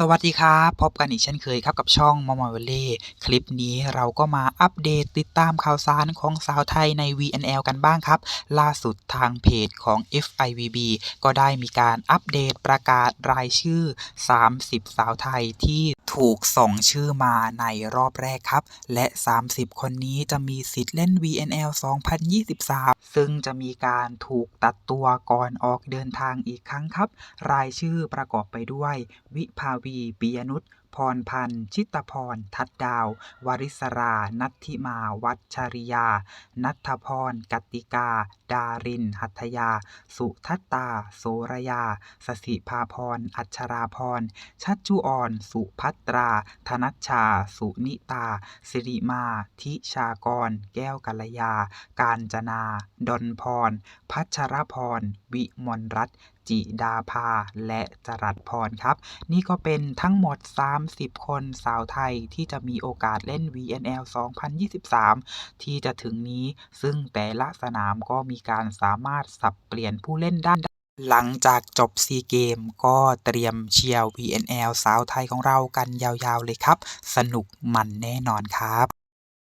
สวัสดีครับพบกันอีกเช่นเคยครับกับช่องมอมอเวเล่คลิปนี้เราก็มาอัปเดตติดตามข่าวสารของสาวไทยใน VNL กันบ้างครับ ล่าสุดทางเพจของ FIVB ก็ได้มีการอัปเดตประกาศรายชื่อ 30 สาวไทยที่ถูกส่งชื่อมาในรอบแรกครับ และ 30 คนนี้จะมีสิทธิ์เล่น VNL 2023 ซึ่งจะมีการถูกตัดตัวก่อนออกเดินทางอีกครั้งครับ รายชื่อประกอบไปด้วย วิภาวีี ปิยนุชพรพันธ์ ชิตพร ทัดดาว วริศรา นัทธิมา วัชริยา นัทพร กติกา ดาริน หัตถยา สุทัตตา โสรยา สสิภาพร อัชราพร ชัชจุออน สุพัตรา ธนัชชา สุนิตา สิริมา ทิชากร แก้วกัลยา การจนา ดนพร พัชรพร วิมลรัตจิดาภา และจรัสพรครับ นี่ก็เป็นทั้งหมด30 คนสาวไทยที่จะมีโอกาสเล่น VNL 2023 ที่จะถึงนี้ ซึ่งแต่ละสนามก็มีการสามารถสับเปลี่ยนผู้เล่นด้านหลังจากจบซีเกมก็เตรียมเชียร์ VNL สาวไทยของเรากันยาวๆเลยครับ สนุกมันแน่นอนครับ